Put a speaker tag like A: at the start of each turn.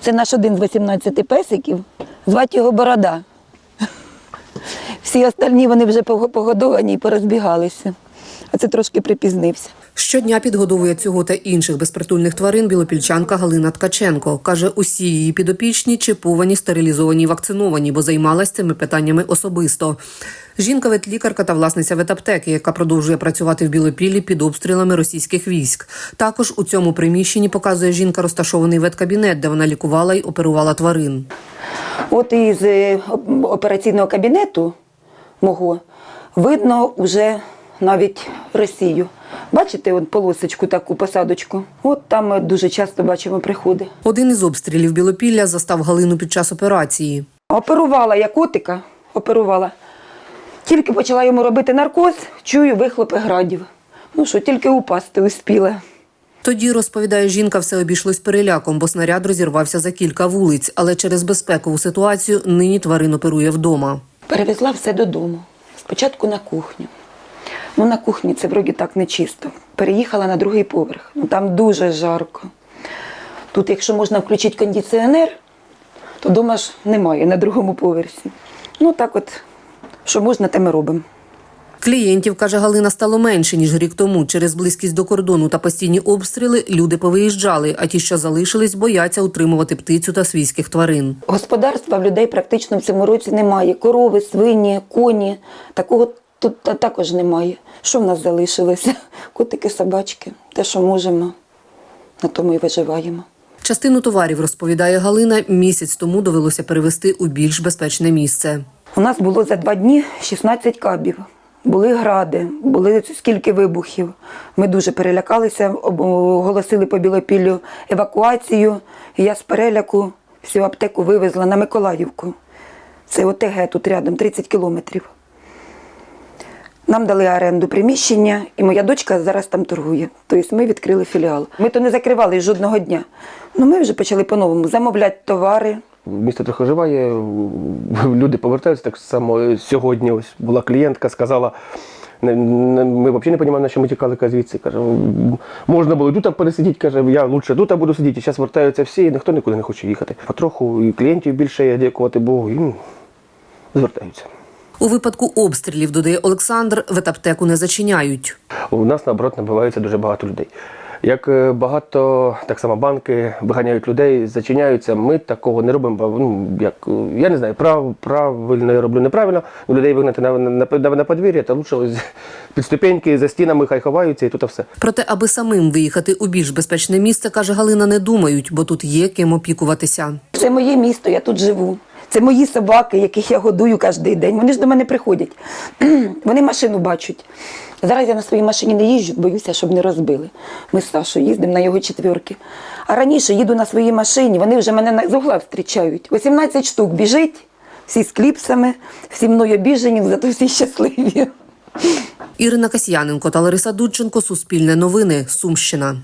A: Це наш один з 18 песиків. Звати його Борода. Всі остальні вони вже погодовані і порозбігалися. А це трошки припізнився.
B: Щодня підгодовує цього та інших безпритульних тварин білопільчанка Галина Ткаченко. Каже, усі її підопічні чіповані, стерилізовані, вакциновані, бо займалась цими питаннями особисто. Жінка ветлікарка та власниця ветаптеки, яка продовжує працювати в Білопіллі під обстрілами російських військ. Також у цьому приміщенні показує жінка розташований веткабінет, де вона лікувала й оперувала тварин.
A: От із е, операційного кабінету мого видно вже навіть Росію. Бачите, от полосочку таку посадочку. От там ми дуже часто бачимо приходи.
B: Один із обстрілів Білопілля застав Галину під час операції.
A: Оперувала я котика, оперувала. Тільки почала йому робити наркоз, чую вихлопи градів. Ну що, тільки упасти успіла.
B: Тоді, розповідає жінка, все обійшлось переляком, бо снаряд розірвався за кілька вулиць, але через безпекову ситуацію нині тварин оперує вдома.
A: Перевезла все додому. Спочатку на кухню. Ну, на кухні це вроді так не чисто. Переїхала на другий поверх. Ну там дуже жарко. Тут, якщо можна включити кондиціонер, то вдома ж немає на другому поверсі. Ну так от, що можна, те ми робимо.
B: Клієнтів, каже Галина, стало менше, ніж рік тому. Через близькість до кордону та постійні обстріли люди повиїжджали, а ті, що залишились, бояться утримувати птицю та свійських тварин.
A: Господарства в людей практично в цьому році немає. Корови, свині, коні. Такого тут також немає. Що в нас залишилося? Котики, собачки. Те, що можемо, на тому і виживаємо.
B: Частину товарів, розповідає Галина, місяць тому довелося перевести у більш безпечне місце.
A: У нас було за два дні 16 кабів. Були гради, були скільки вибухів. Ми дуже перелякалися, оголосили по Білопіллю евакуацію. Я з переляку всю аптеку вивезла на Миколаївку. Це ОТГ тут рядом, 30 кілометрів. Нам дали оренду приміщення, і моя дочка зараз там торгує. Тобто ми відкрили філіал. Ми то не закривали жодного дня. Ну ми вже почали по-новому замовляти товари.
C: Місто трохи оживає, люди повертаються так само. Сьогодні ось була клієнтка, сказала. «Не- не- Ми взагалі не розуміємо, на що ми тікали звідси. Каже, можна було тут пересидіти, каже, я лучше тут буду сидіти. Зараз вертаються всі, і ніхто нікуди не хоче їхати. Потроху і клієнтів більше є, дякувати Богу, і ну, звертаються.
B: У випадку обстрілів, додає Олександр, ветаптеку не зачиняють.
C: У нас наоборот набивається дуже багато людей. Як е, багато так само банки виганяють людей, зачиняються. Ми такого не робимо. бо, Ну як е, я не знаю, прав, правильно я роблю неправильно. Ну, людей вигнати на, на, на, на подвір'я, та лучше ось під ступеньки за стінами хай ховаються, і тут все.
B: Проте, аби самим виїхати у більш безпечне місце, каже Галина, не думають, бо тут є ким опікуватися.
A: Це моє місто, я тут живу. Це мої собаки, яких я годую кожен день. Вони ж до мене приходять. Вони машину бачать. Зараз я на своїй машині не їжджу, боюся, щоб не розбили. Ми з Сашою їздимо на його четвірки. А раніше їду на своїй машині, вони вже мене з угла зустрічають. 18 штук біжить, всі з кліпсами, всі мною обіжені, зато всі щасливі.
B: Ірина Касьяненко та Лариса Дудченко, Суспільне новини, Сумщина.